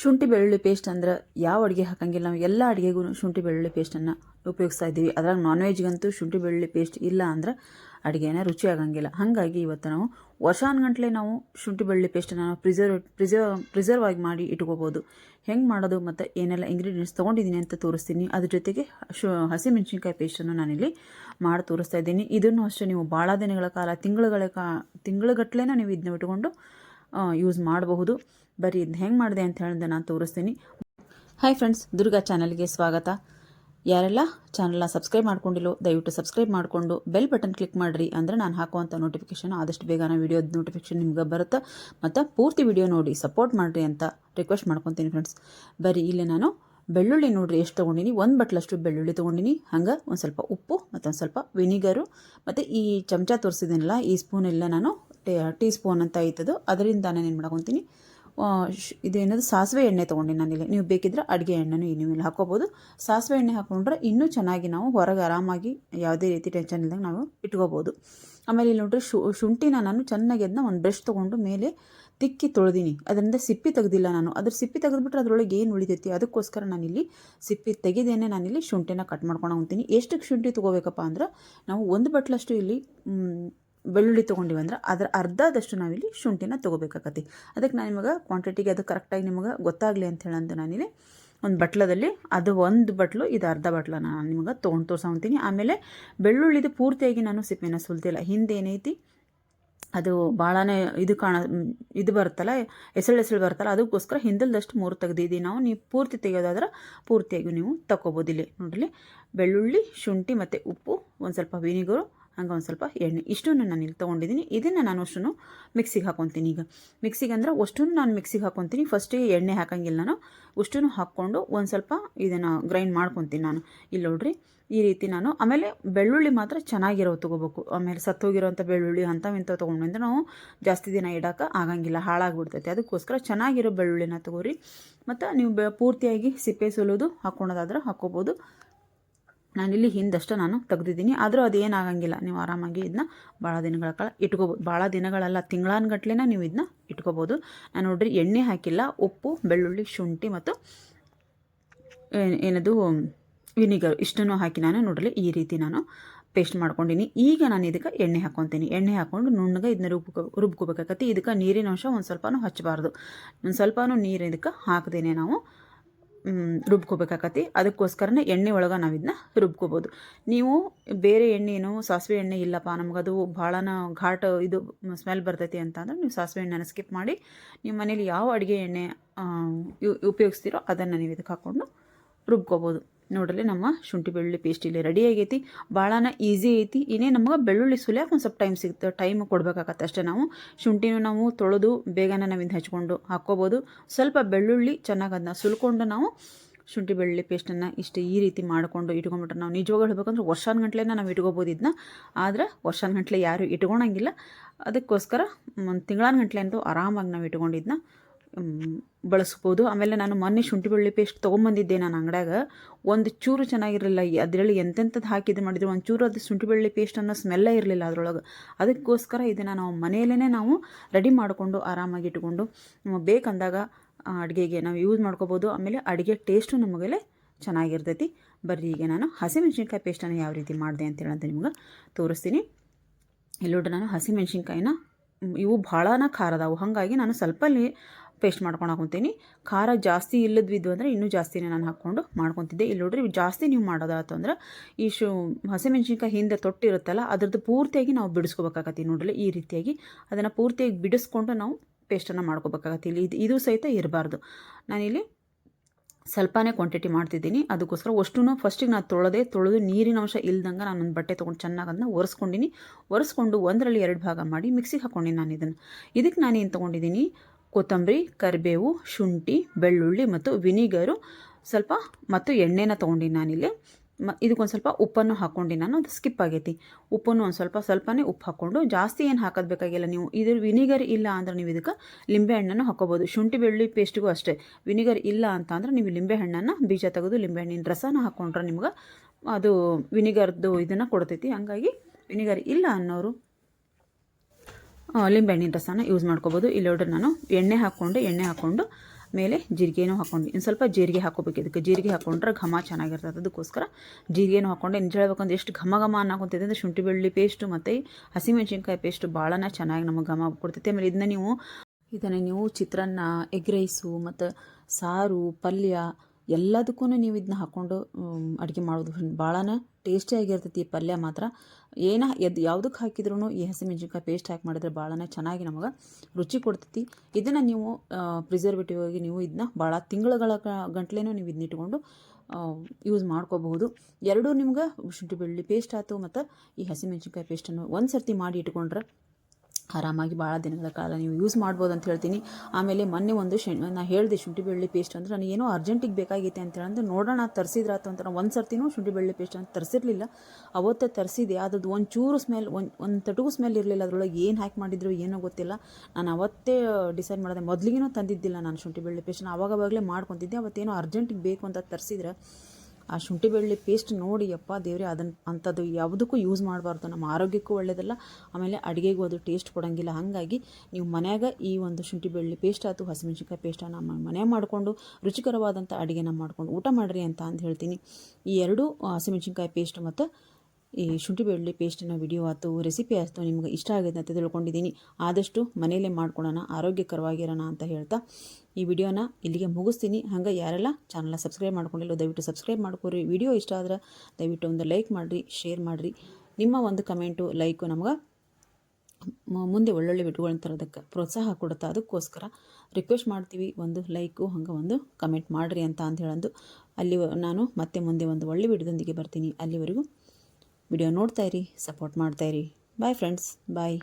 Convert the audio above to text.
ಶುಂಠಿ ಬೆಳ್ಳುಳ್ಳಿ ಪೇಸ್ಟ್ ಅಂದ್ರೆ ಯಾವ ಅಡುಗೆ ಹಾಕಂಗಿಲ್ಲ. ನಾವು ಎಲ್ಲ ಅಡುಗೆಗೂ ಶುಂಠಿ ಬೆಳ್ಳುಳ್ಳಿ ಪೇಸ್ಟನ್ನು ಉಪಯೋಗಿಸ್ತಾ ಇದ್ದೀವಿ. ಅದ್ರಾಗ ನಾನ್ ವೆಜ್ಗಂತೂ ಶುಂಠಿ ಬೆಳ್ಳುಳ್ಳಿ ಪೇಸ್ಟ್ ಇಲ್ಲ ಅಂದ್ರೆ ಅಡುಗೆನ ರುಚಿ ಆಗಂಗಿಲ್ಲ. ಹಾಗಾಗಿ ಇವತ್ತು ನಾವು ವರ್ಷಾನುಗಂಟ್ಲೆ ನಾವು ಶುಂಠಿ ಬೆಳ್ಳುಳ್ಳಿ ಪೇಸ್ಟನ್ನು ನಾವು ಪ್ರಿಸರ್ವ್ ಪ್ರಿಸರ್ವ್ ಪ್ರಿಸರ್ವ್ ಆಗಿ ಮಾಡಿ ಇಟ್ಕೋಬೋದು. ಹೆಂಗೆ ಮಾಡೋದು ಮತ್ತು ಏನೆಲ್ಲ ಇಂಗ್ರೀಡಿಯೆಂಟ್ಸ್ ತೊಗೊಂಡಿದ್ದೀನಿ ಅಂತ ತೋರಿಸ್ತೀನಿ. ಅದ್ರ ಜೊತೆಗೆ ಶು ಹಸಿಮೆಣಸಿನ್ಕಾಯಿ ಪೇಸ್ಟನ್ನು ನಾನಿಲ್ಲಿ ಮಾಡಿ ತೋರಿಸ್ತಾ ಇದ್ದೀನಿ. ಇದನ್ನು ಅಷ್ಟೇ ನೀವು ಭಾಳ ದಿನಗಳ ಕಾಲ, ತಿಂಗಳುಗಳ ಕಾ ನೀವು ಇದನ್ನ ಇಟ್ಕೊಂಡು ಯೂಸ್ ಮಾಡಬಹುದು. ಬರೀ ಇದು ಹೆಂಗೆ ಮಾಡಿದೆ ಅಂತ ಹೇಳಿದೆ ನಾನು ತೋರಿಸ್ತೀನಿ. ಹಾಯ್ ಫ್ರೆಂಡ್ಸ್ ದುರ್ಗಾ ಚಾನಲ್ಗೆ ಸ್ವಾಗತ. ಯಾರೆಲ್ಲ ಚಾನಲ್ನ ಸಬ್ಸ್ಕ್ರೈಬ್ ಮಾಡ್ಕೊಂಡಿಲ್ಲೋ, ದಯವಿಟ್ಟು ಸಬ್ಸ್ಕ್ರೈಬ್ ಮಾಡಿಕೊಂಡು ಬೆಲ್ ಬಟನ್ ಕ್ಲಿಕ್ ಮಾಡಿರಿ ಅಂದರೆ ನಾನು ಹಾಕುವಂಥ ನೋಟಿಫಿಕೇಷನ್ ಆದಷ್ಟು ಬೇಗನೆ ವಿಡಿಯೋ ನೋಟಿಫಿಕೇಷನ್ ನಿಮ್ಗೆ ಬರುತ್ತೆ? ಮತ್ತು ಪೂರ್ತಿ ವಿಡಿಯೋ ನೋಡಿ ಸಪೋರ್ಟ್ ಮಾಡಿರಿ ಅಂತ ರಿಕ್ವೆಸ್ಟ್ ಮಾಡ್ಕೊತೀನಿ ಫ್ರೆಂಡ್ಸ್ ಬರೀ ಇಲ್ಲಿ ನಾನು ಬೆಳ್ಳುಳ್ಳಿ ನೋಡಿರಿ, ಎಷ್ಟು ತೊಗೊಂಡಿನಿ? ಒಂದು ಬಟ್ಲಷ್ಟು ಬೆಳ್ಳುಳ್ಳಿ ತೊಗೊಂಡಿನಿ. ಹಂಗೆ ಒಂದು ಸ್ವಲ್ಪ ಉಪ್ಪು ಮತ್ತು ಒಂದು ಸ್ವಲ್ಪ ವಿನಿಗರು ಮತ್ತು ಈ ಚಮಚ ತೋರಿಸಿದ್ದೀನಲ್ಲ ಈ ಸ್ಪೂನೆಲ್ಲ ನಾನು ಟೇ ಟೀ ಸ್ಪೂನ್ ಅಂತ ಐತದು. ಅದರಿಂದ ನಾನು ಏನು ಮಾಡ್ಕೊತೀನಿ ಇದೇನದು ಸಾಸಿವೆ ಎಣ್ಣೆ ತೊಗೊಂಡಿನಿ ನಾನಿಲ್ಲಿ. ನೀವು ಬೇಕಿದ್ರೆ ಅಡುಗೆ ಎಣ್ಣೆನೂ ನೀವು ಇಲ್ಲಿ ಹಾಕೋಬೋದು. ಸಾಸಿವೆ ಎಣ್ಣೆ ಹಾಕೊಂಡ್ರೆ ಇನ್ನೂ ಚೆನ್ನಾಗಿ ನಾವು ಹೊರಗೆ ಆರಾಮಾಗಿ ಯಾವುದೇ ರೀತಿ ಟೆನ್ಷನ್ ಇಲ್ಲದಂಗೆ ನಾವು ಇಟ್ಕೋಬೋದು. ಆಮೇಲೆ ಇಲ್ಲಿ ನೋಡ್ರಿ ಶುಂಠಿನ ನಾನು ಚೆನ್ನಾಗಿ ಅದನ್ನ ಒಂದು ಬ್ರಷ್ ತೊಗೊಂಡು ಮೇಲೆ ತಿಕ್ಕಿ ತೊಳೆದೀನಿ. ಅದರಿಂದ ಸಿಪ್ಪಿ ತೆಗೆದಿಲ್ಲ ನಾನು. ಅದ್ರ ಸಿಪ್ಪಿ ತೆಗೆದ್ಬಿಟ್ರೆ ಅದರೊಳಗೆ ಏನು ಉಳಿತೈತಿ? ಅದಕ್ಕೋಸ್ಕರ ನಾನಿಲ್ಲಿ ಸಿಪ್ಪಿ ತೆಗೆದೇನೆ ನಾನಿಲ್ಲಿ ಶುಂಠಿನ ಕಟ್ ಮಾಡ್ಕೊಂಡು ಹೋಗ್ತೀನಿ ಎಷ್ಟಕ್ಕೆ ಶುಂಠಿ ತೊಗೋಬೇಕಪ್ಪ ಅಂದ್ರೆ, ನಾವು ಒಂದು ಬಟ್ಲಷ್ಟು ಇಲ್ಲಿ ಬೆಳ್ಳುಳ್ಳಿ ತೊಗೊಂಡಿವಿ ಅಂದ್ರೆ ಅದರ ಅರ್ಧದಷ್ಟು ನಾವಿಲ್ಲಿ ಶುಂಠಿನ ತೊಗೋಬೇಕಾಗತ್ತೆ. ಅದಕ್ಕೆ ನಾನು ನಿಮಗೆ ಕ್ವಾಂಟಿಟಿಗೆ ಅದು ಕರೆಕ್ಟಾಗಿ ನಿಮಗೆ ಗೊತ್ತಾಗಲಿ ಅಂತ ಹೇಳಂತ ನಾನಿಲ್ಲಿ. ಒಂದು ಬಟ್ಲದಲ್ಲಿ ಅದು ಒಂದು ಬಟ್ಲು, ಇದು ಅರ್ಧ ಬಟ್ಲ ನಾನು ನಿಮಗೆ ತೊಗೊಂಡು ತೋರ್ಸೋತೀನಿ ಆಮೇಲೆ ಬೆಳ್ಳುಳ್ಳಿದು ಪೂರ್ತಿಯಾಗಿ ನಾನು ಸಿಪ್ಪೆನ ಸುಲ್ತಿಲ್ಲ. ಹಿಂದೆ ಏನೈತಿ, ಅದು ಭಾಳನೇ ಇದು ಕಾಣ, ಇದು ಬರುತ್ತಲ್ಲ, ಎಸಳು ಎಸಳು ಬರುತ್ತಲ್ಲ, ಅದಕ್ಕೋಸ್ಕರ ಹಿಂದಲ್ದಷ್ಟು ಮೂರು ತೆಗೆದಿದ್ದೀವಿ ನಾವು. ನೀವು ಪೂರ್ತಿ ತೆಗೆಯೋದಾದ್ರೆ ಪೂರ್ತಿಯಾಗಿ ನೀವು ತಗೋಬೋದು ಇಲ್ಲಿ. ನೋಡ್ರಿ ಬೆಳ್ಳುಳ್ಳಿ, ಶುಂಠಿ ಮತ್ತು ಉಪ್ಪು, ಒಂದು ಸ್ವಲ್ಪ ವಿನಿಗರು ಹಂಗೆ ಒಂದು ಸ್ವಲ್ಪ ಎಣ್ಣೆ ಇಷ್ಟನ್ನು ನಾನು ಇಲ್ಲಿ ತೊಗೊಂಡಿದ್ದೀನಿ ಇದನ್ನು ನಾನು ಅಷ್ಟು ಮಿಕ್ಸಿಗೆ ಹಾಕೊತೀನಿ ಈಗ. ಮಿಕ್ಸಿಗೆ ಅಂದ್ರೆ ಅಷ್ಟನ್ನು ನಾನು ಮಿಕ್ಸಿಗೆ ಹಾಕೊತೀನಿ. ಫಸ್ಟಿಗೆ ಎಣ್ಣೆ ಹಾಕಂಗಿಲ್ಲ ನಾನು. ಅಷ್ಟುನು ಹಾಕ್ಕೊಂಡು ಒಂದು ಸ್ವಲ್ಪ ಇದನ್ನು ಗ್ರೈಂಡ್ ಮಾಡ್ಕೊತೀನಿ ನಾನು. ಇಲ್ಲಿ ನೋಡ್ರಿ, ಈ ರೀತಿ ನಾನು ಆಮೇಲೆ ಬೆಳ್ಳುಳ್ಳಿ ಮಾತ್ರ ಚೆನ್ನಾಗಿರೋ ತೊಗೋಬೇಕು. ಆಮೇಲೆ ಸತ್ತೋಗಿರೋಂಥ ಬೆಳ್ಳುಳ್ಳಿ ಅಂಥವು ಇಂಥವು ತೊಗೊಂಡ್ಬಂದ್ರೆ ನಾವು ಜಾಸ್ತಿ ದಿನ ಇಡೋಕೆ ಆಗಂಗಿಲ್ಲ, ಹಾಳಾಗಿಬಿಡ್ತೈತೆ. ಅದಕ್ಕೋಸ್ಕರ ಚೆನ್ನಾಗಿರೋ ಬೆಳ್ಳುಳ್ಳಿನ ತಗೋರಿ. ಮತ್ತು ನೀವು ಪೂರ್ತಿಯಾಗಿ ಸಿಪ್ಪೆ ಸುಲೋದು ಹಾಕ್ಕೊಳೋದಾದ್ರೆ ಹಾಕ್ಕೋಬೋದು ನಾನಿಲ್ಲಿ ಹಿಂದಷ್ಟು ನಾನು ತೆಗ್ದಿದ್ದೀನಿ. ಆದರೂ ಅದೇನಾಗಂಗಿಲ್ಲ. ನೀವು ಆರಾಮಾಗಿ ಇದನ್ನ ಭಾಳ ದಿನಗಳ ಕಾಲ ಇಟ್ಕೋಬೋದು. ಭಾಳ ದಿನಗಳಲ್ಲ, ತಿಂಗಳಾನ್ಗಟ್ಲೆನ ನೀವು ಇದನ್ನ ಇಟ್ಕೋಬೋದು. ನಾನು ನೋಡ್ರಿ, ಎಣ್ಣೆ ಹಾಕಿಲ್ಲ, ಉಪ್ಪು, ಬೆಳ್ಳುಳ್ಳಿ, ಶುಂಠಿ ಮತ್ತು ಏನ್- ಏನದು, ವಿನಿಗರ್ ಇಷ್ಟನ್ನು ಹಾಕಿ ನಾನು ನೋಡಲಿ ಈ ರೀತಿ ನಾನು ಪೇಸ್ಟ್ ಮಾಡ್ಕೊಂಡಿನಿ. ಈಗ ನಾನು ಇದಕ್ಕೆ ಎಣ್ಣೆ ಹಾಕ್ಕೊತೀನಿ ಎಣ್ಣೆ ಹಾಕ್ಕೊಂಡು ನುಣ್ಣಗೆ ಇದನ್ನ ರುಬ್ಕೊ, ರುಬ್ಕೋಬೇಕಾಗತ್ತೆ. ಇದಕ್ಕೆ ನೀರಿನ ಅಂಶ ಒಂದು ಸ್ವಲ್ಪನೂ ಹಚ್ಚಬಾರ್ದು. ಒಂದು ಸ್ವಲ್ಪನೂ ನೀರು ಇದಕ್ಕೆ ಹಾಕ್ದೇನೆ ನಾವು ಮ್, ರುಬ್ಕೋಬೇಕಾಗತ್ತೆ ಅದಕ್ಕೋಸ್ಕರನೇ ಎಣ್ಣೆ ಒಳಗೆ ನಾವು ಇದನ್ನ ರುಬ್ಕೋಬೋದು. ನೀವು ಬೇರೆ ಎಣ್ಣೆನೂ ಸಾಸಿವೆ ಎಣ್ಣೆ ಇಲ್ಲಪ್ಪ ನಮಗದು ಭಾಳನ ಘಾಟ್ ಇದು ಸ್ಮೆಲ್ ಬರ್ತೈತಿ ಅಂತ ಅಂದ್ರೆ ನೀವು ಸಾಸಿವೆ ಎಣ್ಣೆನ ಸ್ಕಿಪ್ ಮಾಡಿ ನಿಮ್ಮ ಮನೇಲಿ ಯಾವ ಅಡುಗೆ ಎಣ್ಣೆ ಉಪಯೋಗಿಸ್ತೀರೋ ಅದನ್ನು ನೀವು ಇದಕ್ಕೆ ಹಾಕ್ಕೊಂಡು ರುಬ್ಕೋಬೋದು. ನೋಡ್ರಿ ನಮ್ಮ ಶುಂಠಿ ಬೆಳ್ಳುಳ್ಳಿ ಪೇಸ್ಟ್ ಇಲ್ಲಿ ರೆಡಿ ಆಗೈತಿ. ಭಾಳನ ಈಸಿ ಐತಿ. ಇನ್ನೇ ನಮಗೆ ಬೆಳ್ಳುಳ್ಳಿ ಸುಲಿಯಾಕೆ ಒಂದು ಸ್ವಲ್ಪ ಟೈಮ್ ಸಿಗುತ್ತೆ ಟೈಮ್ ಕೊಡಬೇಕಾಗತ್ತೆ ಅಷ್ಟೇ ನಾವು. ಶುಂಠಿನೂ ನಾವು ತೊಳೆದು ಬೇಗನೆ ನಾವಿಂದ ಹಚ್ಕೊಂಡು ಹಾಕ್ಕೋಬೋದು. ಸ್ವಲ್ಪ ಬೆಳ್ಳುಳ್ಳಿ ಚೆನ್ನಾಗಿ ಅದನ್ನ ಸುಲ್ಕೊಂಡು ನಾವು ಶುಂಠಿ ಬೆಳ್ಳುಳ್ಳಿ ಪೇಸ್ಟನ್ನು ಇಷ್ಟು ಈ ರೀತಿ ಮಾಡಿಕೊಂಡು ಇಟ್ಕೊಂಡ್ಬಿಟ್ರೆ ನಾವು ನಿಜವಾಗ ಹೇಳ್ಬೇಕಂದ್ರೆ ವರ್ಷಾನುಗಟ್ಲೆನ ನಾವು ಇಟ್ಕೋಬೋದು ಇದನ್ನ ಆದರೆ ವರ್ಷಾನುಗಟ್ಲೆ ಯಾರು ಇಟ್ಕೊಳಂಗಿಲ್ಲ. ಅದಕ್ಕೋಸ್ಕರ ಒಂದು ತಿಂಗಳಾನುಗಟ್ಲೆ ಅಂತೂ ಆರಾಮಾಗಿ ನಾವು ಇಟ್ಕೊಂಡಿದ್ದನ್ನ ಮ್, ಬಳಸ್ಬೋದು. ಆಮೇಲೆ ನಾನು ಮೊನ್ನೆ ಶುಂಠಿ ಬೆಳ್ಳುಳ್ಳಿ ಪೇಸ್ಟ್ ತೊಗೊಂಬಂದಿದ್ದೆ ನಾನು ಅಂಗಡ್ಯಾಗ. ಒಂದು ಚೂರು ಚೆನ್ನಾಗಿರಲಿಲ್ಲ. ಅದರಲ್ಲಿ ಎಂತೆಂಥದ್ದು ಹಾಕಿದ್ದು ಮಾಡಿದ್ರು. ಒಂದು ಚೂರು ಅದು ಶುಂಠಿ ಬೆಳ್ಳಿ ಪೇಸ್ಟ್ ಅನ್ನೋ ಸ್ಮೆಲ್ಲೇ ಇರಲಿಲ್ಲ ಅದರೊಳಗೆ. ಅದಕ್ಕೋಸ್ಕರ ಇದನ್ನು ನಾವು ಮನೆಯಲ್ಲೇ ನಾವು ರೆಡಿ ಮಾಡಿಕೊಂಡು ಆರಾಮಾಗಿ ಇಟ್ಕೊಂಡು ಬೇಕಂದಾಗ ಅಡುಗೆಗೆ ನಾವು ಯೂಸ್ ಮಾಡ್ಕೋಬೋದು. ಆಮೇಲೆ ಅಡುಗೆ ಟೇಸ್ಟು ನಮಗೆಲ್ಲ ಚೆನ್ನಾಗಿರ್ತೈತಿ. ಬರ್ರಿ, ಈಗ ನಾನು ಹಸಿಮೆಣ್ಸಿನ್ಕಾಯಿ ಪೇಸ್ಟನ್ನು ಯಾವ ರೀತಿ ಮಾಡಿದೆ ಅಂತ ನಿಮ್ಗೆ ತೋರಿಸ್ತೀನಿ. ಇಲ್ಲಿ ನೋಡ್ರಿ ನಾನು ಹಸಿಮೆಣ್ಸಿನ್ಕಾಯಿನ ಇವು ಭಾಳನ ಖಾರ ಅದಾವು. ಹಾಗಾಗಿ ನಾನು ಸ್ವಲ್ಪ ಪೇಸ್ಟ್ ಮಾಡ್ಕೊಂಡು ಹಾಕೊತೀನಿ. ಖಾರ ಜಾಸ್ತಿ ಇಲ್ಲದ್ವಿದ್ದು ಅಂದರೆ ಇನ್ನೂ ಜಾಸ್ತಿನೇ ನಾನು ಹಾಕ್ಕೊಂಡು ಮಾಡ್ಕೊತಿದ್ದೆ. ಇಲ್ಲಿ ನೋಡ್ರಿ ಜಾಸ್ತಿ ನೀವು ಮಾಡೋದಾಯ್ತು ಅಂದ್ರೆ ಈ ಶು ಹಸಿಮೆಣ್ಸಿನ್ಕಾಯಿ ಹಿಂದೆ ತೊಟ್ಟಿರುತ್ತಲ್ಲ ಅದ್ರದ್ದು ಪೂರ್ತಿಯಾಗಿ ನಾವು ಬಿಡಿಸ್ಕೋಬೇಕಾಗತ್ತೆ. ನೋಡ್ರಿ, ಈ ರೀತಿಯಾಗಿ ಅದನ್ನು ಪೂರ್ತಿಯಾಗಿ ಬಿಡಿಸ್ಕೊಂಡು ನಾವು ಪೇಸ್ಟನ್ನು ಮಾಡ್ಕೋಬೇಕಾಗತ್ತೆ. ಇಲ್ಲಿ ಇದು ಇದು ಸಹಿತ ಇರಬಾರ್ದು. ನಾನಿಲ್ಲಿ ಸ್ವಲ್ಪನೇ ಕ್ವಾಂಟಿಟಿ ಮಾಡ್ತಿದ್ದೀನಿ. ಅದಕ್ಕೋಸ್ಕರ ಅಷ್ಟೂ ಫಸ್ಟಿಗೆ ನಾನು ತೊಳೆದೆ, ತೊಳೆದು ನೀರಿನ ಅಂಶ ಇಲ್ದಂಗೆ ನಾನು ಒಂದು ಬಟ್ಟೆ ತೊಗೊಂಡು ಚೆನ್ನಾಗಿ ಅದನ್ನ ಒರೆಸ್ಕೊಂಡಿನಿ. ಒರೆಸ್ಕೊಂಡು ಒಂದರಲ್ಲಿ ಎರಡು ಭಾಗ ಮಾಡಿ ಮಿಕ್ಸಿಗೆ ಹಾಕ್ಕೊಂಡಿನಿ ನಾನು ಇದನ್ನು. ಇದಕ್ಕೆ ನಾನು ಏನು ತೊಗೊಂಡಿದ್ದೀನಿ ಕೊತ್ತಂಬರಿ, ಕರಿಬೇವು, ಶುಂಠಿ, ಬೆಳ್ಳುಳ್ಳಿ ಮತ್ತು ವಿನಿಗರು ಸ್ವಲ್ಪ ಮತ್ತು ಎಣ್ಣೆನ ತೊಗೊಂಡಿನಿ ನಾನಿಲ್ಲಿ. ಮ ಇದಕ್ಕೊಂದು ಸ್ವಲ್ಪ ಉಪ್ಪನ್ನು ಹಾಕ್ಕೊಂಡು ನಾನು, ಅದು ಸ್ಕಿಪ್ ಆಗೈತಿ. ಉಪ್ಪನ್ನು ಒಂದು ಸ್ವಲ್ಪ ಸ್ವಲ್ಪನೇ ಉಪ್ಪು ಹಾಕ್ಕೊಂಡು ಜಾಸ್ತಿ ಏನು ಹಾಕೋದು ಬೇಕಾಗಿಲ್ಲ ನೀವು. ಇದ್ರ ವಿನಿಗರ್ ಇಲ್ಲ ಅಂದ್ರೆ ನೀವು ಇದಕ್ಕೆ ಲಿಂಬೆ ಹಣ್ಣನ್ನು ಹಾಕೋಬೋದು. ಶುಂಠಿ, ಬೆಳ್ಳುಳ್ಳಿ ಪೇಸ್ಟಿಗೂ ಅಷ್ಟೇ. ವಿನಿಗರ್ ಇಲ್ಲ ಅಂತ ಅಂದ್ರೆ ನೀವು ಲಿಂಬೆ ಹಣ್ಣನ್ನು ಬೀಜ ತೆಗೆದು ಲಿಂಬೆಹಣ್ಣಿನ ರಸನ ಹಾಕ್ಕೊಂಡ್ರೆ ನಿಮ್ಗೆ ಅದು ವಿನಿಗರ್ದು ಇದನ್ನು ಕೊಡ್ತೈತಿ. ಹಂಗಾಗಿ ವಿನಿಗರ್ ಇಲ್ಲ ಅನ್ನೋರು. ಲಿಂಬೆಹಣ್ಣಿನ ರಸನ ಯೂಸ್ ಮಾಡ್ಕೋಬೋದು. ಇಲ್ಲಿ ನಾನು ಎಣ್ಣೆ ಹಾಕ್ಕೊಂಡು ಎಣ್ಣೆ ಹಾಕ್ಕೊಂಡು ಮೇಲೆ ಜೀರಿಗೆನೂ ಹಾಕ್ಕೊಂಡು, ಇನ್ನು ಸ್ವಲ್ಪ ಜೀರಿಗೆ ಹಾಕೋಬೇಕು ಇದಕ್ಕೆ ಜೀರಿಗೆ ಹಾಕ್ಕೊಂಡ್ರೆ ಘಮ ಚೆನ್ನಾಗಿರ್ತದೆ. ಅದಕ್ಕೋಸ್ಕರ ಜೀರಿಗೆನೂ ಹಾಕ್ಕೊಂಡು ನಿಜ ಹೇಳ್ಬೇಕಂದ್ರೆ ಎಷ್ಟು ಘಮ ಘಮ ಅನ್ನಕೊಂತಿದೆ ಅಂದರೆ ಶುಂಠಿ ಬೆಳ್ಳಿ ಪೇಸ್ಟು ಮತ್ತು ಹಸಿಮೆಣ್ಸಿನ್ಕಾಯಿ ಪೇಸ್ಟು ಭಾಳನ ಚೆನ್ನಾಗಿ ನಮಗೆ ಘಮ ಕೊಡ್ತೈತೆ. ಆಮೇಲೆ ಇದನ್ನ ನೀವು, ಇದನ್ನು ನೀವು ಚಿತ್ರಾನ್ನ ಎಗ್ ರೈಸು ಮತ್ತು ಸಾರು, ಪಲ್ಯ ಎಲ್ಲದಕ್ಕೂ ನೀವು ಇದನ್ನ ಹಾಕ್ಕೊಂಡು ಅಡುಗೆ ಮಾಡೋದು. ಭಾಳನ ಟೇಸ್ಟಿಯಾಗಿರ್ತೈತಿ ಈ ಪಲ್ಯ ಮಾತ್ರ. ಏನ ಎದ್ದು ಯಾವುದಕ್ಕೆ ಹಾಕಿದ್ರೂ ಈ ಹಸಿಮೆಣ್ಸಿನ್ಕಾಯಿ ಪೇಸ್ಟ್ ಹಾಕಿ ಮಾಡಿದ್ರೆ ಭಾಳನೇ ಚೆನ್ನಾಗಿ ನಮಗೆ ರುಚಿ ಕೊಡ್ತೈತಿ. ಇದನ್ನು ನೀವು ಪ್ರಿಸರ್ವೇಟಿವ್ ಆಗಿ ನೀವು ಇದನ್ನ ಭಾಳ ತಿಂಗಳುಗಳ ಗಂಟ್ಲೇನೂ ನೀವು ಇದನ್ನ ಇಟ್ಕೊಂಡು ಯೂಸ್ ಮಾಡ್ಕೋಬಹುದು. ಎರಡೂ ನಿಮ್ಗೆ ಶುಂಠಿ ಬೆಳ್ಳುಳ್ಳಿ ಪೇಸ್ಟ್ ಆಯ್ತು ಮತ್ತು ಈ ಹಸಿಮೆಣ್ಸಿನ್ಕಾಯಿ ಪೇಸ್ಟನ್ನು ಒಂದು ಸರ್ತಿ ಮಾಡಿ ಇಟ್ಕೊಂಡ್ರೆ ಆರಾಮಾಗಿ ಭಾಳ ದಿನಗಳ ಕಾಲ ನೀವು ಯೂಸ್ ಮಾಡ್ಬೋದು ಅಂತ ಹೇಳ್ತೀನಿ. ಆಮೇಲೆ ಮೊನ್ನೆ ಒಂದು ಶೆ, ನಾ ಹೇಳಿದೆ ಶುಂಠಿ ಬೆಳ್ಳಿ ಪೇಸ್ಟ್ ಅಂದರೆ ಏನೋ ಅರ್ಜೆಂಟಿಗೆ ಬೇಕಾಗಿತ್ತು ಅಂತ ಹೇಳಂದ್ರೆ ನೋಡೋಣ ತರಿಸಿದ್ರಾತು ಅಂತ ನಾನು ಒಂದು ಸರ್ತಿನೂ ಶುಂಠಿ ಬೆಳ್ಳಿ ಪೇಸ್ಟ್ ಅಂತ ತರಿಸಿರ್ಲಿಲ್ಲ. ಅವತ್ತೇ ತರಿಸಿದೆ ಅದ್ರದ್ದು ಒಂದು ಚೂರು ಸ್ಮೆಲ್ ಒಂದು ಒಂದು ತಟುಗು ಸ್ಮೆಲ್ ಇರಲಿಲ್ಲ. ಅದರೊಳಗೆ ಏನು ಹ್ಯಾಕ್ ಮಾಡಿದ್ರು ಏನೋ ಗೊತ್ತಿಲ್ಲ. ನಾನು ಅವತ್ತೇ ಡಿಸೈಡ್ ಮಾಡಿದೆ. ಮೊದಲಿಗೇನೂ ತಂದಿದ್ದಿಲ್ಲ ನಾನು ಶುಂಠಿ ಬೆಳ್ಳುಳ್ಳಿ ಪೇಸ್ಟ್ನ ಅವಾಗವಾಗಲೇ ಮಾಡ್ಕೊತಿದ್ದೆ. ಅವತ್ತೇನೋ ಅರ್ಜೆಂಟಿಗೆ ಬೇಕು ಅಂತ ತರಿಸಿದ್ರೆ ಆ ಶುಂಠಿ ಬೆಳ್ಳಿ ಪೇಸ್ಟ್ ನೋಡಿ, ಯಪ್ಪ ದೇವ್ರಿ ಅದನ್ನು ಅಂಥದ್ದು ಯಾವುದಕ್ಕೂ ಯೂಸ್ ಮಾಡಬಾರ್ದು. ನಮ್ಮ ಆರೋಗ್ಯಕ್ಕೂ ಒಳ್ಳೆಯದಲ್ಲ ಆಮೇಲೆ ಅಡುಗೆಗೂ ಅದು ಟೇಸ್ಟ್ ಕೊಡೋಂಗಿಲ್ಲ. ಹಾಗಾಗಿ ನೀವು ಮನ್ಯಾಗ ಈ ಒಂದು ಶುಂಠಿ ಬೆಳ್ಳಿ ಪೇಸ್ಟ್ ಆಯಿತು, ಹಸಿಮೆಣ್ಸಿನ್ಕಾಯಿ ಪೇಸ್ಟನ್ನು ಮನೆ ಮಾಡಿಕೊಂಡು, ರುಚಿಕರವಾದಂಥ ಅಡುಗೆನ ಮಾಡ್ಕೊಂಡು ಊಟ ಮಾಡಿರಿ ಅಂತ ಅಂದು ಹೇಳ್ತೀನಿ. ಈ ಎರಡು ಹಸಿಮೆಣ್ಸಿನ್ಕಾಯಿ ಪೇಸ್ಟ್ ಮತ್ತು ಈ ಶುಂಠಿ ಬೆಳ್ಳುಳ್ಳಿ ಪೇಸ್ಟಿನ ವಿಡಿಯೋ ಆಯಿತು ರೆಸಿಪಿ ಆಯಿತು, ನಿಮ್ಗೆ ಇಷ್ಟ ಆಗಿದೆ ಅಂತ ತಿಳ್ಕೊಂಡಿದ್ದೀನಿ. ಆದಷ್ಟು ಮನೆಯಲ್ಲೇ ಮಾಡ್ಕೊಳ್ಳೋಣ ಆರೋಗ್ಯಕರವಾಗಿರೋಣ ಅಂತ ಹೇಳ್ತಾ. ಈ ವಿಡಿಯೋನ ಇಲ್ಲಿಗೆ ಮುಗಿಸ್ತೀನಿ. ಹಂಗೆ ಯಾರೆಲ್ಲ ಚಾನಲ್ನ ಸಬ್ಸ್ಕ್ರೈಬ್ ಮಾಡ್ಕೊಂಡಿಲ್ಲ, ದಯವಿಟ್ಟು ಸಬ್ಸ್ಕ್ರೈಬ್ ಮಾಡ್ಕೊರಿ ವಿಡಿಯೋ ಇಷ್ಟ ಆದ್ರೆ ದಯವಿಟ್ಟು ಒಂದು ಲೈಕ್ ಮಾಡಿರಿ, ಶೇರ್ ಮಾಡಿರಿ. ನಿಮ್ಮ ಒಂದು ಕಮೆಂಟು, ಲೈಕು ನಮ್ಗೆ ಮುಂದೆ ಒಳ್ಳೊಳ್ಳೆ ವಿಡಿಯೋಗಳನ್ನ ತರೋದಕ್ಕೆ ಪ್ರೋತ್ಸಾಹ ಕೊಡುತ್ತೆ. ಅದಕ್ಕೋಸ್ಕರ ರಿಕ್ವೆಸ್ಟ್ ಮಾಡ್ತೀವಿ, ಒಂದು ಲೈಕು, ಹಂಗೆ ಒಂದು ಕಮೆಂಟ್ ಮಾಡಿರಿ ಅಂತ ಅಂತ ಹೇಳಂದು. ಅಲ್ಲಿ ನಾನು ಮತ್ತೆ ಮುಂದೆ ಒಂದು ಒಳ್ಳೆ ವಿಡಿಯೋದೊಂದಿಗೆ ಬರ್ತೀನಿ. ಅಲ್ಲಿವರೆಗೂ ವಿಡಿಯೋ ನೋಡ್ತಾಯಿರಿ ಸಪೋರ್ಟ್ ಮಾಡ್ತಾಯಿರಿ ಬಾಯ್ ಫ್ರೆಂಡ್ಸ್ ಬಾಯ್